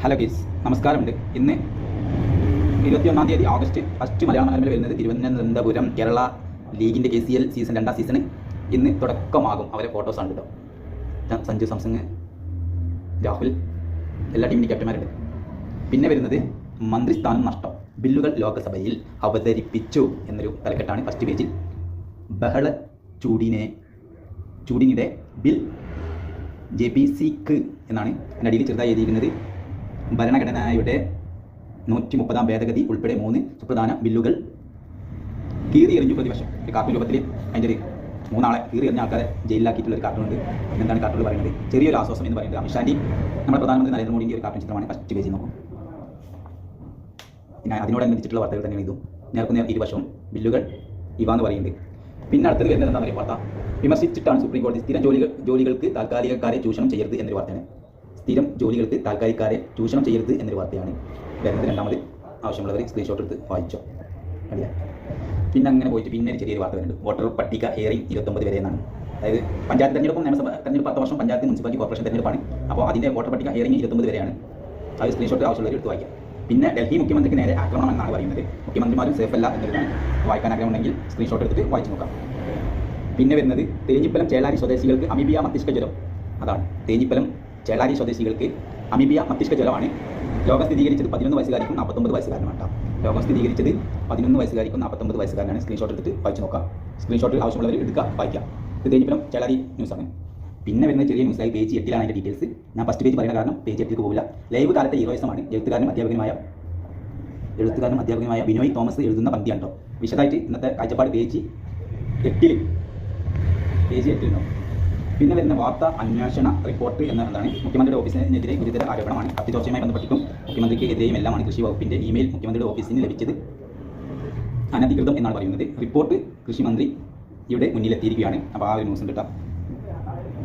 Hello ഗീസ് നമസ്കാരമുണ്ട്. ഇന്ന് ഇരുപത്തിയൊന്നാം തീയതി ഓഗസ്റ്റ് ഫസ്റ്റ് മലയാള മനോരമയിൽ വരുന്നത് തിരുവനന്തപുരം കേരള ലീഗിന്റെ കെ സി എൽ സീസൺ രണ്ടാം സീസണ് ഇന്ന് തുടക്കമാകും അവരെ ഫോട്ടോസാണ് കേട്ടോ സഞ്ജു സാംസങ് രാഹുൽ എല്ലാ ടീമിന്റെ ക്യാപ്റ്റന്മാരുണ്ട് പിന്നെ വരുന്നത് മന്ത്രിസ്ഥാനം നഷ്ടം. ബില്ലുകൾ ലോക്സഭയിൽ അവതരിപ്പിച്ചു എന്നൊരു തലക്കെട്ടാണ് ഫസ്റ്റ് പേജിൽ ബഹള ചൂടിനെ ചൂടിനിടെ ബിൽ ജെ ബി സിക്ക് എന്നാണ് അതിന്റെ ചെറുതായി എഴുതിയിരിക്കുന്നത്. ഭരണഘടനയുടെ നൂറ്റി മുപ്പതാം ഭേദഗതി ഉൾപ്പെടെ മൂന്ന് സുപ്രധാന ബില്ലുകൾ കീറി എറിഞ്ഞു പ്രതിപക്ഷം. കാർട്ടൂൺ രൂപത്തിൽ അതിന്റെ ഒരു മൂന്നാളെ കീറി എറിഞ്ഞ ആൾക്കാരെ ജയിലിലാക്കിയിട്ടുള്ള ഒരു കാർട്ടൂൺ ഉണ്ട്. എന്താണ് കാർട്ടൂൺ പറയുന്നത്? ചെറിയൊരു ആശ്വാസം എന്ന് പറയുന്നത് അമിത്ഷാന്റെ നമ്മുടെ പ്രധാനമന്ത്രി നരേന്ദ്രമോദിന്റെ ഒരു കാർട്ടൂൺ ചിത്രമാണ് ഫസ്റ്റ് പേജിൽ നോക്കും. പിന്നെ അതിനോടനുബന്ധിച്ചിട്ടുള്ള വാർത്തകൾ തന്നെയാണ് ഇതും. നേർക്കുന്ന ഇരുവശവും ബില്ലുകൾ ഇവ എന്ന് പറയുന്നുണ്ട്. പിന്നെ അടുത്തത് വരുന്നത് എന്താ പറയുക വാർത്ത. വിമർശിച്ചിട്ടാണ് സുപ്രീം കോടതി സ്ഥിരം ജോലികൾ ജോലികൾക്ക് താൽക്കാലികക്കാരെ ചൂഷണം ചെയ്യരുത് എന്നൊരു വാർത്തയാണ്. സ്ഥിരം ജോലികൾക്ക് താൽക്കാലിക്കാരെ ചൂഷണം ചെയ്യരുത് എന്നൊരു വാർത്തയാണ് വരുന്നത്. രണ്ടാമത് ആവശ്യമുള്ളവർ സ്ക്രീൻഷോട്ട് എടുത്ത് വായിച്ചോ. അല്ലേ? പിന്നെ അങ്ങനെ പോയിട്ട് പിന്നെ ഒരു ചെറിയൊരു വാർത്ത വരുന്നുണ്ട്. വോട്ടർ പട്ടിക ഏറി ഇരുപത്തൊമ്പത് വരെ എന്നാണ്. അതായത് പഞ്ചായത്ത് തെരഞ്ഞെടുപ്പും നിയമസഭ തെരഞ്ഞെടുപ്പ് പത്ത് വർഷം പഞ്ചായത്ത് മുനിസിപ്പാലിറ്റി കോർപ്പറേഷൻ തെരഞ്ഞെടുപ്പാണ്. അപ്പോൾ അതിന്റെ വോട്ടർ പട്ടിക ഹിയറിംഗ് ഇരുപത്തൊമ്പത് വരെയാണ്. അത് സ്ക്രീൻഷോട്ട് ആവശ്യമുള്ളവർ എടുത്ത് വായിക്കാം. പിന്നെ ഡൽഹി മുഖ്യമന്ത്രിക്ക് നേരെ ആക്രമണം എന്നാണ് പറയുന്നത്. മുഖ്യമന്ത്രിമാരും സേഫ് അല്ല എന്നതാണ് വായിക്കാൻ ആഗ്രഹമുണ്ടെങ്കിൽ സ്ക്രീൻഷോട്ട് എടുത്തിട്ട് വായിച്ചു നോക്കാം. പിന്നെ വരുന്നത് തേഞ്ഞിപ്പലം ചേലാരി സ്വദേശികൾക്ക് അമീബിയ മസ്തിഷ്ക ജ്വരം അതാണ് തേഞ്ഞിപ്പലം ചേളാരി സ്വദേശികൾക്ക് അമീബിയ മസ്തിഷ്ക ജ്വരമാണ്. രോഗം സ്ഥിരീകരിച്ചത് പതിനൊന്ന് വയസ്സുകാരിക്കും നാൽപ്പത്തൊമ്പത് വയസ്സുകാരനുമാണ് കേട്ടോ. രോഗം സ്ഥിരീകരിച്ചത് പതിനൊന്ന് വയസ്സുകാരിക്കും നാൽപ്പത്തൊമ്പത് വയസ്സുകാരനാണ്. സ്ക്രീൻഷോട്ട് എടുത്തിട്ട് വായിച്ചു നോക്കാം. സ്ക്രീൻഷോട്ടിൽ ആവശ്യമുള്ളവർ എടുക്കുക വായിക്കാം. ഇത് തേഞ്ഞിപ്പലം ചേളാരി ന്യൂസാണ് പിന്നെ വരുന്ന ചെറിയ ന്യൂസായി പേജ് എട്ടിലാണ് അതിന്റെ ഡീറ്റെയിൽസ് ഞാൻ ഫസ്റ്റ് പേജ് പറയുന്ന കാരണം പേജ് എട്ടിലേക്ക് പോകില്ല ലൈവ് കാലത്തെ ഹീറോയിസമാണ് എഴുത്തുകാരനും അധ്യാപകനുമായ എഴുത്തുകാരനും അധ്യാപകനുമായ ബിനോയ് തോമസ് എഴുതുന്ന പന്തിയാണ് കേട്ടോ. വിശദമായിട്ട് ഇന്നത്തെ കാഴ്ചപ്പാട് പേജ് എട്ടിൽ പേജ് എട്ടിലുണ്ടോ? പിന്നെ വരുന്ന വാർത്ത അന്വേഷണ റിപ്പോർട്ട് എന്നതാണ് മുഖ്യമന്ത്രിയുടെ ഓഫീസിനെതിരെ ഗുരുതര ആരോപണമാണ്. കത്തി ചോർച്ചയുമായി ബന്ധപ്പെട്ടിട്ടും മുഖ്യമന്ത്രിക്ക് എതിരെയും എല്ലാമാണ്. കൃഷി വകുപ്പിന്റെ ഇമെയിൽ മുഖ്യമന്ത്രിയുടെ ഓഫീസിന് ലഭിച്ചത് അനധികൃതം എന്നാണ് പറയുന്നത്. റിപ്പോർട്ട് കൃഷി മന്ത്രിയുടെ മുന്നിലെത്തിയിരിക്കുകയാണ്. അപ്പോൾ ആ ഒരു ന്യൂസ് കിട്ടാം.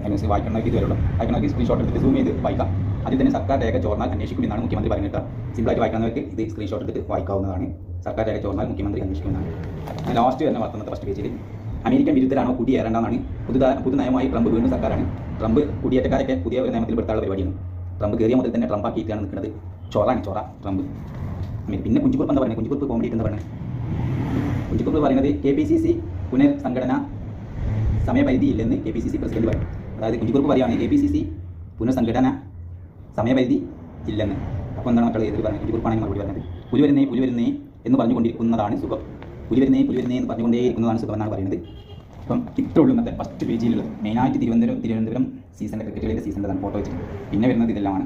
ന്യൂസ് വായിക്കണമെങ്കിൽ ഇത് വരുള്ളൂ വായിക്കണമെങ്കിൽ സ്ക്രീൻഷോട്ട് എടുത്ത് സൂം ചെയ്ത് വായിക്കാം. അതിൽ തന്നെ സർക്കാർ രേഖ ചോർന്നാൽ അന്വേഷിക്കും എന്നാണ് മുഖ്യമന്ത്രി കേട്ടോ. സിമ്പിളായിട്ട് വായിക്കുന്നവർക്ക് ഇത് സ്ക്രീൻഷോട്ട് എടുത്ത് വായിക്കാവുന്നതാണ്. സർക്കാർ രേഖ ചോർന്നാൽ മുഖ്യമന്ത്രി അന്വേഷിക്കുന്നതാണ് ലാസ്റ്റ് തന്നെ വർത്തമാനത്തെ ഫസ്റ്റ് പേജിൽ അമേരിക്കൻ വിരുദ്ധരാണോ കുടിയേറേണ്ടെന്നാണ് പുതു പുതു നയമായി ട്രംപ് വീണ്ടും സർക്കാരാണ്. ട്രംപ് കുടിയേറ്റക്കാരൊക്കെ പുതിയ ഒരു നിയമത്തിൽ പെടുത്താനുള്ള പരിപാടിയാണ്. ട്രംപ് കയറിയ മുതൽ തന്നെ ട്രംപ് ആക്കിയിട്ടാണ് നിൽക്കുന്നത്. ചോറാണ് ചോറ ട്രംപ്. പിന്നെ കുഞ്ചുകുറുപ്പ് എന്താ പറയുന്നത്? കുഞ്ചുകുറുപ്പ് കോമഡി എന്താ പറയുന്നത്? കുഞ്ചുകുറുപ്പ് പറയുന്നത് കെ പി സി സി പുനഃസംഘടന സമയപരിധി ഇല്ലെന്ന് K P C C president പറയും. അതായത് കുഞ്ചുകുറുപ്പ് പറയുകയാണ് കെ പി സി സി പുനഃസംഘടന സമയപരിധി ഇല്ലെന്ന്. അപ്പോൾ എന്താണ് മക്കൾ എതിർ പറയുന്നത്? കുഞ്ചുകുറുപ്പാണെങ്കിൽ മറുപടി പറഞ്ഞത് പുലി വരുന്നേ പുലി വരുന്നേ എന്ന് പറഞ്ഞുകൊണ്ടിരിക്കുന്നതാണ് സുഖം. പുലി വരുന്നേ പുലി വരുന്നേ എന്ന് പറഞ്ഞുകൊണ്ടേയിരിക്കുന്നതാണ് സുഖം എന്നാണ് പറയുന്നത്. അപ്പം ഇത്രയുള്ളൂ ഇന്നത്തെ ഫസ്റ്റ് പേജിലുള്ളത് മെയിനായിട്ട് തിരുവനന്തപുരം തിരുവനന്തപുരം സീസണിലെ ക്രിക്കറ്റ് കളിയുടെ സീസണിലാണ് ഫോട്ടോ വെച്ചിട്ട് പിന്നെ വരുന്നത് ഇതെല്ലാമാണ്.